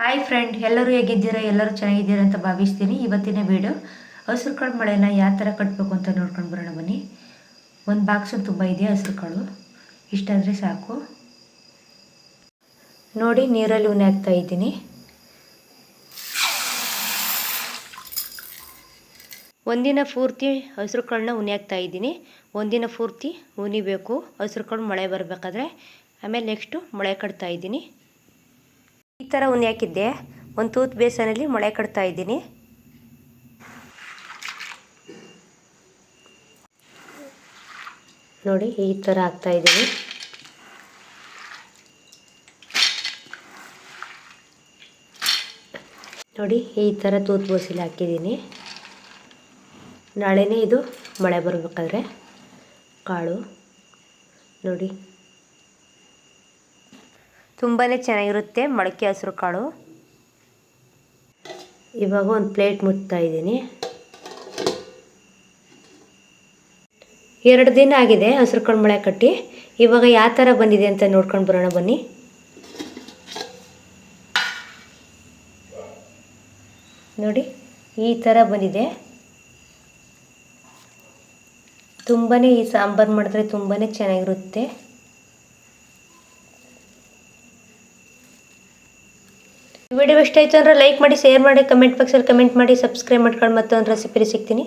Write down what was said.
Hi friend ಎಲ್ಲರೂ ಹೇಗಿದ್ದೀರಾ? ಎಲ್ಲರೂ ಚೆನ್ನಾಗಿದ್ದೀರಾ ಅಂತ ಭಾವಿಸ್ತೀನಿ. ಇವತ್ತಿನ ವೀಡಿಯೋ ಹಸಿರು ಕಾಳು ಮಳೆನ ಯಾವ ಥರ ಕಟ್ಟಬೇಕು ಅಂತ ನೋಡ್ಕೊಂಡು ಬರೋಣ ಬನ್ನಿ. ಒಂದು ಬಾಕ್ಸು ತುಂಬ ಇದೆ ಹಸಿರು ಕಾಳು ಇಷ್ಟಾದರೆ ಸಾಕು. ನೋಡಿ, ನೀರಲ್ಲಿ ಉನಿ ಹಾಕ್ತಾ ಇದ್ದೀನಿ. ಒಂದಿನ ಪೂರ್ತಿ ಹಸಿರು ಕಾಳನ್ನ ಉನಿ ಹಾಕ್ತಾ ಇದ್ದೀನಿ. ಒಂದಿನ ಪೂರ್ತಿ ಉನಿಬೇಕು. ಹಸಿರು ಕಾಳು ಮಳೆ ಬರಬೇಕಾದ್ರೆ. ಆಮೇಲೆ ನೆಕ್ಸ್ಟು ಮಳೆ ಕಟ್ತಾ ಇದ್ದೀನಿ. ಈ ಥರ ಒಂದು ಹಾಕಿದ್ದೆ. ಒಂದು ತೂತ್ ಬೇಸನಲ್ಲಿ ಮೊಳೆ ಕಟ್ತಾ ಇದ್ದೀನಿ. ನೋಡಿ, ಈ ಥರ ಹಾಕ್ತಾ ಇದ್ದೀನಿ. ನೋಡಿ, ಈ ಥರ ತೂತ್ ಬೋಸಿಲಿ ಹಾಕಿದ್ದೀನಿ. ನಾಳೆನೇ ಇದು ಮಳೆ ಬರಬೇಕಾದ್ರೆ ಕಾಳು. ನೋಡಿ ತುಂಬಾ ಚೆನ್ನಾಗಿರುತ್ತೆ ಮೊಳಕೆ ಹಸಿರು ಕಾಳು. ಇವಾಗ ಒಂದು ಪ್ಲೇಟ್ ಮುಟ್ತಾ ಇದ್ದೀನಿ. ಎರಡು ದಿನ ಆಗಿದೆ ಹಸಿರು ಕಾಳು ಮೊಳೆ ಕಟ್ಟಿ. ಇವಾಗ ಯಾವ ಥರ ಬಂದಿದೆ ಅಂತ ನೋಡ್ಕೊಂಡು ಬರೋಣ ಬನ್ನಿ. ನೋಡಿ, ಈ ಥರ ಬಂದಿದೆ. ತುಂಬಾ ಈ ಸಾಂಬಾರು ಮಾಡಿದ್ರೆ ತುಂಬಾ ಚೆನ್ನಾಗಿರುತ್ತೆ. ವಿಡಿಯೋ ಇಷ್ಟ ಆಯಿತು ಅಂದರೆ ಲೈಕ್ ಮಾಡಿ ಶೇರ್ ಮಾಡಿ ಕಮೆಂಟ್ ಬಾಕ್ಸಲ್ಲಿ ಕಮೆಂಟ್ ಮಾಡಿ ಸಬ್ಸ್ಕ್ರೈಬ್ ಮಾಡ್ಕೊಂಡು ಮತ್ತೊಂದು ರೆಸಿಪಿ ಸಿಗ್ತೀನಿ.